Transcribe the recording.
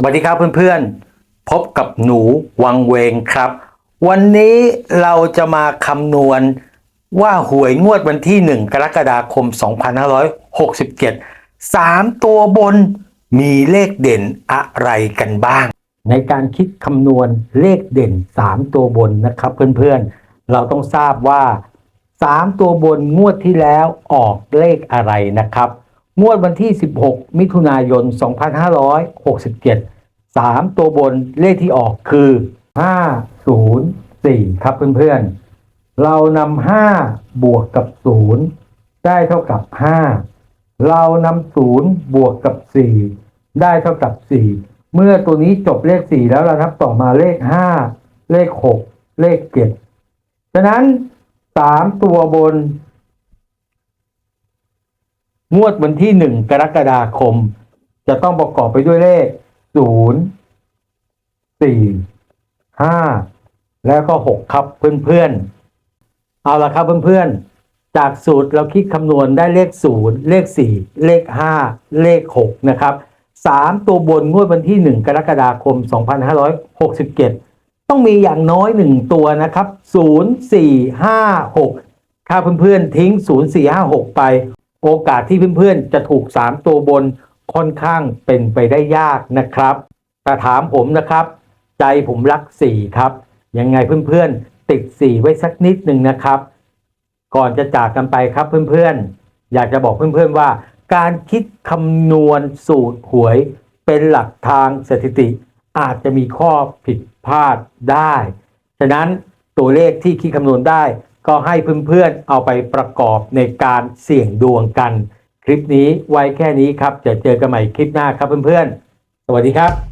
สวัสดีครับเพื่อนๆ พบกับหนูวังเวงครับ วันนี้เราจะมาคำนวณว่าหวยงวดวันที่ 1 กรกฎาคม 2567 3 ตัวบนมีเลขเด่นอะไรกันบ้าง ในการคิดคำนวณเลขเด่น 3 ตัวบนนะครับเพื่อนๆ เราต้องทราบว่า 3 ตัวบนงวดที่แล้วออกเลขอะไรนะครับ งวดวันที่ 16 มิถุนายน 2567 3 ตัวบนเลขที่ออกคือ 504 ครับเพื่อนๆ เรานำ5บวกกับ 0 ได้เท่ากับ 5 เรานำ0บวกกับ 4 ได้เท่ากับ 4 เมื่อตัวนี้จบเลข 4 แล้วเรานับต่อมาเลข 5 เลข 6 เลข 7 ฉะนั้น 3 ตัวบน งวดวันที่1กรกฎาคม จะต้องประกอบไปด้วยเลข0 4 5แล้วก็6ครับเพื่อนๆ เอาละครับเพื่อนๆ จากสูตรเราคิดคำนวณได้เลข0เลข4เลข5เลข6นะครับ3ตัวบนงวดวันที่1กรกฎาคม2567ต้องมีอย่างน้อย1ตัวนะครับ0 4 5 6ถ้าเพื่อนๆ ทิ้ง0 4 5 6ไป โอกาสที่เพื่อนๆ จะถูก 3 ตัวบนค่อนข้างเป็นไปได้ยากนะครับ แต่ถามผมนะครับ ใจผมรัก 4 ครับ ยังไงเพื่อนๆ ติด 4 ไว้สักนิดหนึ่งนะครับ ก่อนจะจากกันไปครับเพื่อนๆ อยากจะบอกเพื่อนๆว่า การคิดคำนวณสูตรหวยเป็นหลักทางสถิติ อาจจะมีข้อผิดพลาดได้ ฉะนั้นตัวเลขที่คิดคำนวณได้ ก็ให้เพื่อนๆเอาไปประกอบในการเสี่ยงดวงกัน คลิปนี้ไว้แค่นี้ครับจะเจอกันใหม่คลิปหน้าครับเพื่อนๆ สวัสดีครับ